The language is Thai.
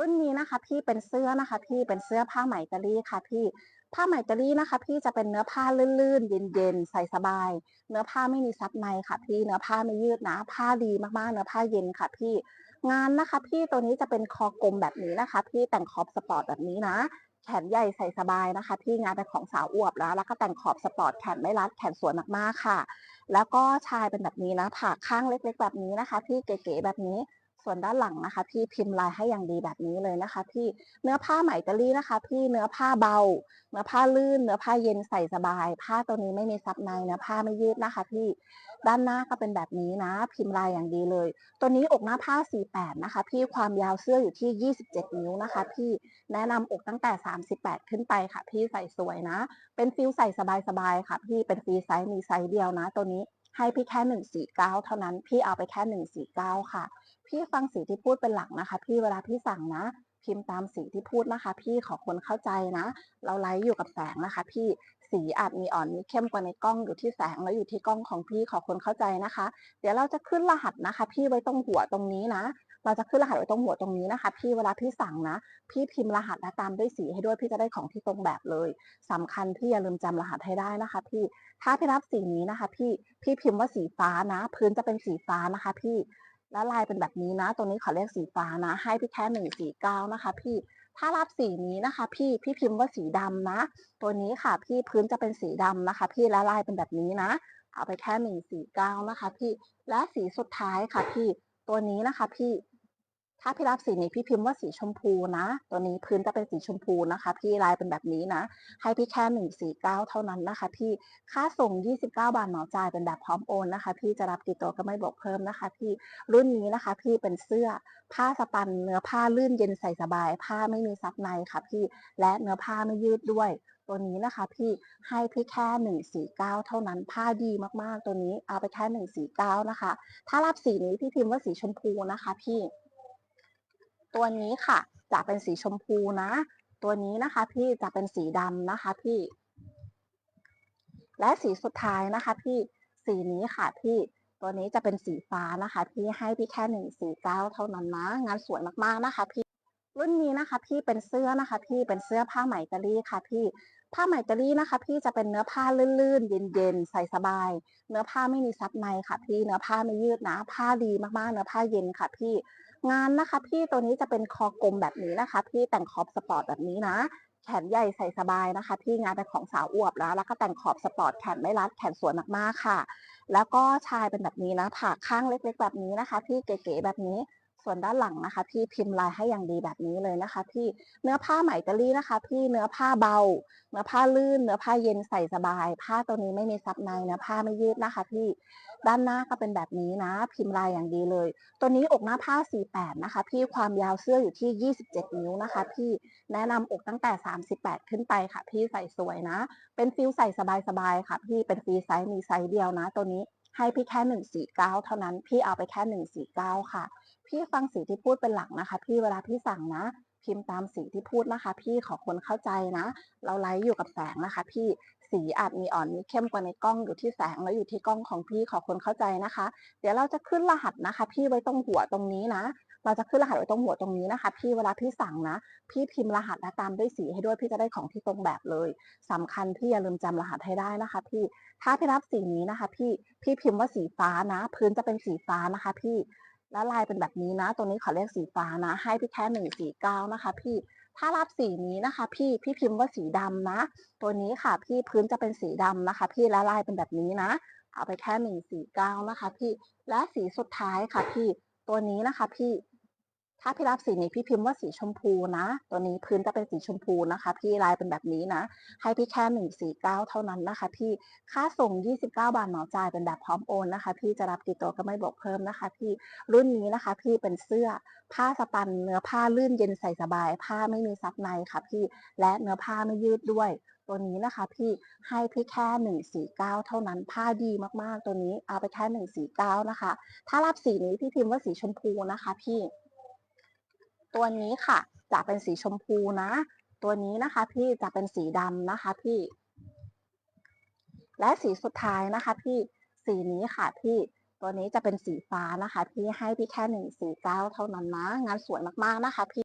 รุ่นนี้นะคะ พี่เป็นเสื้อนะคะ พี่เป็นเสื้อผ้าไหมกะรี่ค่ะ พี่ผ้าไหมกะรี่นะคะ พี่จะเป็นเนื้อผ้าลื่นๆเย็นๆใส่สบาย เนื้อผ้าไม่มีซับในค่ะ พี่เนื้อผ้าไม่ยืดนะ ผ้าดีมากๆ เนื้อผ้าเย็นค่ะ พี่งานนะคะ พี่ตัวนี้จะเป็นคอกลมแบบนี้นะคะ พี่แต่งขอบสปอร์ตแบบนี้นะแขนใหญ่ใส่สบายนะคะพี่งานเป็นของสาวอวบแล้วแล้วก็แต่งขอบสปอร์ตแขนไม่รัดแขนสวยมากๆค่ะ แล้วก็ชายเป็นแบบนี้นะผ่าข้างเล็ก ๆ แบบนี้นะคะพี่เก๋ๆแบบนี้ ส่วนด้านหลังนะคะ พี่พิมพ์ลายให้อย่างดีแบบนี้เลยนะคะ พี่เนื้อผ้าไหมตาลีนะคะ พี่เนื้อผ้าเบา เนื้อผ้าลื่น เนื้อผ้าเย็นใส่สบาย ผ้าตัวนี้ไม่มีซับในเนื้อผ้าไม่ยืดนะคะ พี่ด้านหน้าก็เป็นแบบนี้นะ พิมพ์ลายอย่างดีเลย ตัวนี้อกหน้าผ้า 48 นะคะ พี่ความยาวเสื้ออยู่ที่ 27 นิ้วนะคะ พี่แนะนำอกตั้งแต่ 38 ขึ้นไปค่ะ พี่ใส่สวยนะ เป็นฟิลใส่สบายๆค่ะ พี่เป็นฟรีไซส์มีไซส์เดียวนะ ตัวนี้ ให้พี่แค่หนึ่งสี่เก้าเท่านั้น พี่เอาไปแค่หนึ่งสี่เก้าค่ะ พี่ฟังสีที่พูดเป็นหลักนะคะ พี่เวลาพี่สั่งนะ พิมพ์ตามสีที่พูดนะคะ พี่ขอคนเข้าใจนะ เราไลฟ์อยู่กับแสงนะคะ พี่สีอาจมีอ่อนมีเข้มกว่าในกล้องอยู่ที่แสงแล้วอยู่ที่กล้องของพี่ขอคนเข้าใจนะคะ เดี๋ยวเราจะขึ้นรหัสนะคะ พี่ไว้ตรงหัวตรงนี้นะ เราจะขึ้นรหัสไว้ตรงหัวตรงนี้นะคะ พี่เวลาพี่สั่งนะ พี่พิมพ์รหัสและตามด้วยสีให้ด้วยพี่จะได้ของที่ตรงแบบเลยสำคัญพี่อย่าลืมจำรหัสให้ได้นะคะ พี่ถ้าพี่รับสีนี้นะคะ พี่พี่พิมพ์ว่าสีฟ้านะ พื้นจะเป็นสีฟ้านะคะ พี่แล้วลายเป็นแบบนี้นะ ตรงนี้ขอเรียกสีฟ้านะ ให้พี่แค่หนึ่งสี่เก้านะคะ พี่ถ้ารับสีนี้นะคะ พี่พี่พิมพ์ว่าสีดำนะ ตัวนี้ค่ะ พี่พื้นจะเป็นสีดำนะคะ พี่และลายเป็นแบบนี้นะ เอาไปแค่หนึ่งสี่เก้านะคะ พี่และสีสุดท้ายค่ะพี่ ตัวนี้นะคะพี่ ถ้าพี่รับสีนี้พี่พิมพ์ว่าสีชมพูนะ ตัวนี้พื้นจะเป็นสีชมพูนะคะ พี่ลายเป็นแบบนี้นะ ให้พี่แค่หนึ่งสี่เก้าเท่านั้นนะคะ พี่ค่าส่ง29บาทเหมาจ่ายเป็นแบบพร้อมโอนนะคะ พี่จะรับกี่ตัวก็ไม่บอกเพิ่มนะคะ พี่รุ่นนี้นะคะ พี่เป็นเสื้อผ้าสปันเนื้อผ้าลื่นเย็นใส่สบาย ผ้าไม่มีซับในค่ะ พี่และเนื้อผ้าไม่ยืดด้วยตัวนี้นะคะพี่ให้พี่แค่หนึ่งสี่เก้าเท่านั้นผ้าดีมากๆ ตัวนี้เอาไปแค่หนึ่งสี่เก้านะคะ ถ้ารับสีนี้พี่พิมพ์ว่าสีชมพูนะคะพี่ ตัวนี้ค่ะ จะเป็นสีชมพูนะ ตัวนี้นะคะพี่จะเป็นสีดำนะคะพี่ และสีสุดท้ายนะคะ พี่สีนี้ค่ะพี่ตัวนี้จะเป็นสีฟ้านะคะ พี่ให้พี่แค่หนึ่งสีเก้าเท่านั้นนะงานสวยมากๆนะคะ พี่รุ่นนี้นะคะ พี่เป็นเสื้อนะคะ พี่เป็นเสื้อผ้าไหมกะรี่ค่ะ พี่ผ้าไหมกะรี่นะคะ พี่จะเป็นเนื้อผ้าลื่นๆเย็นๆใส่สบาย เนื้อผ้าไม่มีซับในค่ะ พี่เนื้อผ้าไม่ยืดนะ ผ้าดีมากๆเนื้อผ้าเย็นค่ะ พี่ งานนะคะ พี่ตัวนี้จะเป็นคอกลมแบบนี้นะคะ พี่แต่งขอบสปอร์ตแบบนี้นะ แขนใหญ่ใส่สบายนะคะ พี่งานเป็นของสาวอวบแล้วแล้วก็แต่งขอบสปอร์ตแขนไม่รัดแขนสวยมากๆค่ะ แล้วก็ชายเป็นแบบนี้นะผ่าข้างเล็กๆ แบบนี้นะคะ พี่เก๋ๆแบบนี้ ส่วนด้านหลังนะคะ พี่พิมพ์ลายให้อย่างดีแบบนี้เลยนะคะ พี่เนื้อผ้าไหมตาลีนะคะ พี่เนื้อผ้าเบา เนื้อผ้าลื่น เนื้อผ้าเย็นใส่สบาย ผ้าตัวนี้ไม่มีซับในเนื้อผ้าไม่ยืดนะคะ พี่ด้านหน้าก็เป็นแบบนี้นะ พิมพ์ลายอย่างดีเลย ตัวนี้อกหน้าผ้า 48 นะคะ พี่ความยาวเสื้ออยู่ที่ 27 นิ้วนะคะ พี่แนะนำอกตั้งแต่ 38 ขึ้นไปค่ะ พี่ใส่สวยนะ เป็นฟิลใส่สบายๆค่ะ พี่เป็นฟรีไซส์มีไซส์เดียวนะ ตัวนี้ ให้พี่แค่หนึ่งสี่เก้าเท่านั้น พี่เอาไปแค่หนึ่งสี่เก้าค่ะ พี่ฟังสีที่พูดเป็นหลักนะคะ พี่เวลาพี่สั่งนะ พิมพ์ตามสีที่พูดนะคะ พี่ขอคนเข้าใจนะ เราไลฟ์อยู่กับแสงนะคะ พี่สีอาจมีอ่อนมีเข้มกว่าในกล้องอยู่ที่แสงแล้วอยู่ที่กล้องของพี่ขอคนเข้าใจนะคะ เดี๋ยวเราจะขึ้นรหัสนะคะ พี่ไว้ตรงหัวตรงนี้นะ เราจะขึ้นรหัสไว้ตรงหัวตรงนี้นะคะ พี่เวลาพี่สั่งนะ พี่พิมพ์รหัสและตามด้วยสีให้ด้วยพี่จะได้ของที่ตรงแบบเลยสำคัญพี่อย่าลืมจำรหัสให้ได้นะคะ พี่ถ้าพี่รับสีนี้นะคะ พี่พี่พิมพ์ว่าสีฟ้านะ พื้นจะเป็นสีฟ้านะคะ พี่แล้วลายเป็นแบบนี้นะตรงนี้ขอเรียกสีฟ้านะ ให้พี่แค่หนึ่งสี่เก้านะคะ พี่ถ้ารับสีนี้นะคะ พี่พี่พิมพ์ว่าสีดำนะ ตัวนี้ค่ะ พี่พื้นจะเป็นสีดำนะคะ พี่และลายเป็นแบบนี้นะเอาไปแค่หนึ่งสี่เก้านะคะ พี่และสีสุดท้ายค่ะ พี่ตัวนี้นะคะ พี่ ถ้าพี่รับสีนี้พี่พิมพ์ว่าสีชมพูนะ ตัวนี้พื้นจะเป็นสีชมพูนะคะ พี่ลายเป็นแบบนี้นะ ให้พี่แค่หนึ่งสี่เก้าเท่านั้นนะคะ พี่ค่าส่ง 29 บาทเหมาจ่ายเป็นแบบพร้อมโอนนะคะ พี่จะรับกี่ตัวก็ไม่บอกเพิ่มนะคะ พี่รุ่นนี้นะคะ พี่เป็นเสื้อผ้าสปันเนื้อผ้าลื่นเย็นใส่สบาย ผ้าไม่มีซับในค่ะ พี่และเนื้อผ้าไม่ยืดด้วยตัวนี้นะคะพี่ให้พี่แค่หนึ่งสี่เก้าเท่านั้นผ้าดีมากๆ ตัวนี้เอาไปแค่หนึ่งสี่เก้านะคะ ถ้ารับสีนี้พี่พิมพ์ว่าสีชมพูนะคะพี่ ตัวนี้ค่ะ จะเป็นสีชมพูนะ ตัวนี้นะคะพี่จะเป็นสีดำนะคะพี่ และสีสุดท้ายนะคะ พี่สีนี้ค่ะพี่ตัวนี้จะเป็นสีฟ้านะคะ พี่ให้พี่แค่หนึ่งสีเก้าเท่านั้นนะ งานสวยมากๆนะคะพี่